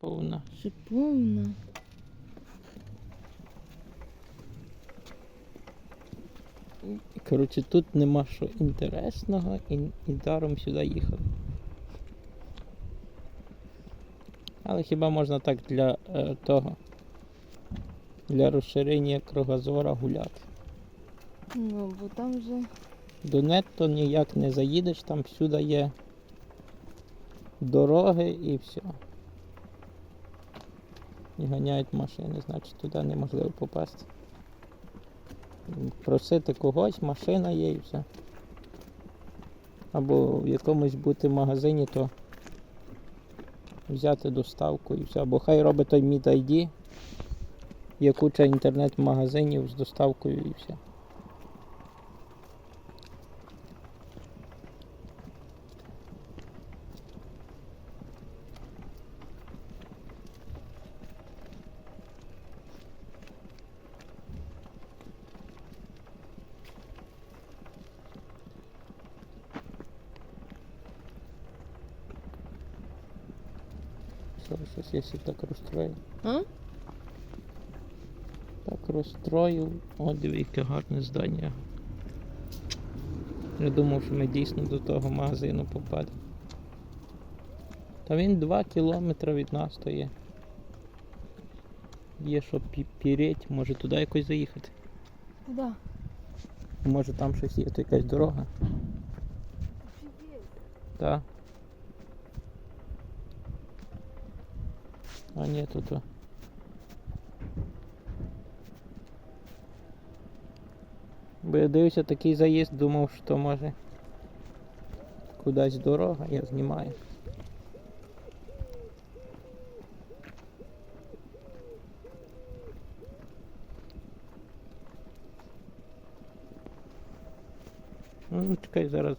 Повна. Ще повна. Коротше, тут нема що інтересного і, і даром сюди їхали. Але хіба можна так для е, того, для розширення кругозора гуляти. Ну, бо там вже До нетто ніяк не заїдеш, там всюди є дороги і все. І ганяють машини, значить туди неможливо попасти. Просити когось, машина є і все. Або в якомусь бути магазині, то взяти доставку і все. Або хай робить той мід ID, є куча інтернет-магазинів з доставкою і все. Що, щось я себе так розстроїв. А? Так розстроїв. О, диви, яке гарне здання. Я думав, що ми дійсно до того магазину попадемо. Та він 2 кілометри від нас то є. Є що пі- піреть, може туди якось заїхати. Куди? Може там щось є, то якась дорога. Так. А ні, тут. о. Бо я дивився такий заїзд, думав, що може кудись дорога, я знімаю. Ну, чекай, зараз